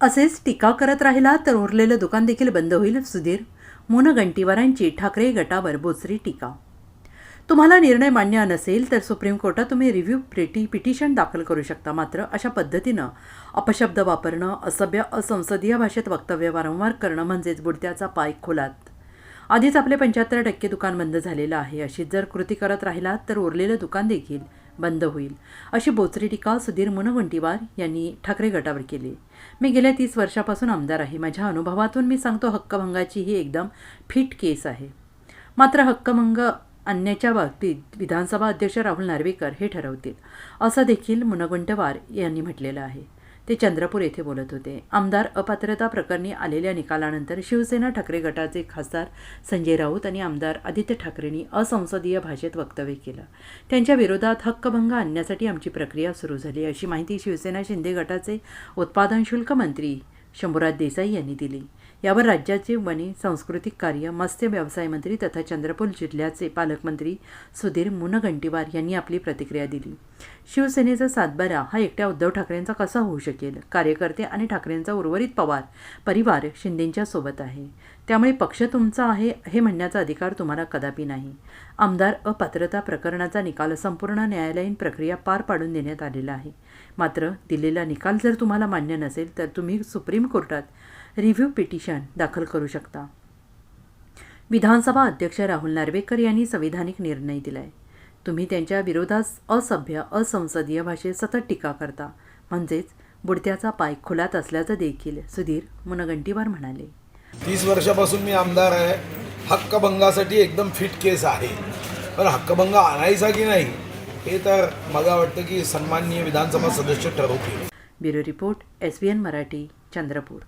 असेच टीका करत राहिला तर उरलेलं दुकान देखील बंद होईल सुधीर. मुनगंटीवारांची ठाकरे गटावर बोचरी टीका. तुम्हाला निर्णय मान्य नसेल तर सुप्रीम कोर्टात तुम्ही रिव्ह्यू प्रिटी पिटिशन दाखल करू शकता मात्र अशा पद्धतीनं अपशब्द वापरणं असभ्य असंसदीय भाषेत वक्तव्य वारंवार करणं म्हणजेच बुडत्याचा पाय खोलात. आधीच आपले पंच्याहत्तर टक्के दुकान बंद झालेलं आहे. अशीच जर कृती करत राहिलात तर उरलेलं दुकान देखील बंद होईल. अशी बोचरी टीका सुधीर मुनगंटीवार यांनी ठाकरे गटावर केली. मी गेल्या तीस वर्षापासून आमदार आहे. माझ्या अनुभवातून मी सांगतो हक्कभंगाची ही एकदम फिट केस आहे. मात्र हक्कभंग आणण्याच्या बाबतीत विधानसभा अध्यक्ष राहुल नार्वेकर हे ठरवतील असं देखील मुनगंटवार यांनी म्हटलेलं आहे. ते चंद्रपूर येथे बोलत होते. आमदार अपात्रता प्रकरणी आलेल्या निकालानंतर शिवसेना ठाकरे गटाचे खासदार संजय राऊत आणि आमदार आदित्य ठाकरेंनी असंसदीय भाषेत वक्तव्य केलं. त्यांच्या विरोधात हक्कभंग आणण्यासाठी आमची प्रक्रिया सुरू झाली अशी माहिती शिवसेना शिंदे गटाचे उत्पादन शुल्क मंत्री शंभूराज देसाई यांनी दिली. यावर राज्याचे वने सांस्कृतिक कार्य मत्स्य व्यवसाय मंत्री तथा चंद्रपूर जिल्ह्याचे पालकमंत्री सुधीर मुनगंटीवार यांनी आपली प्रतिक्रिया दिली. शिवसेनेचा सातबारा हा एकट्या उद्धव ठाकरेंचा कसा होऊ शकेल? कार्यकर्ते आणि ठाकरेंचा उर्वरित पवार परिवार शिंदेंच्या सोबत आहे. त्यामुळे पक्ष तुमचा आहे हे म्हणण्याचा अधिकार तुम्हाला कदापि नाही. आमदार अपात्रता प्रकरणाचा निकाल संपूर्ण न्यायालयीन प्रक्रिया पार पाडून देण्यात आलेला आहे. मात्र दिलेला निकाल जर तुम्हाला मान्य नसेल तर तुम्ही सुप्रीम कोर्टात रिव्ह्यू पिटिशन दाखल करू शकता. विधानसभा अध्यक्ष राहुल नार्वेकर यांनी संविधानिक निर्णय दिलाय. तुम्ही त्यांच्या विरोधात असभ्य असंसदीय भाषेत सतत टीका करता. म्हणजेच बुडत्याचा पाय खुलात असल्याचं देखील सुधीर मुनगंटीवार म्हणाले. तीस वर्षापासून मी आमदार आहे. हक्कभंगासाठी एकदम फिट केस आहे. पण हक्कभंग आणायचा की नाही हे तर मला वाटतं की सन्माननीय विधानसभा सदस्य ठरवतील. Bureau report S B N Marathi Chandrapur.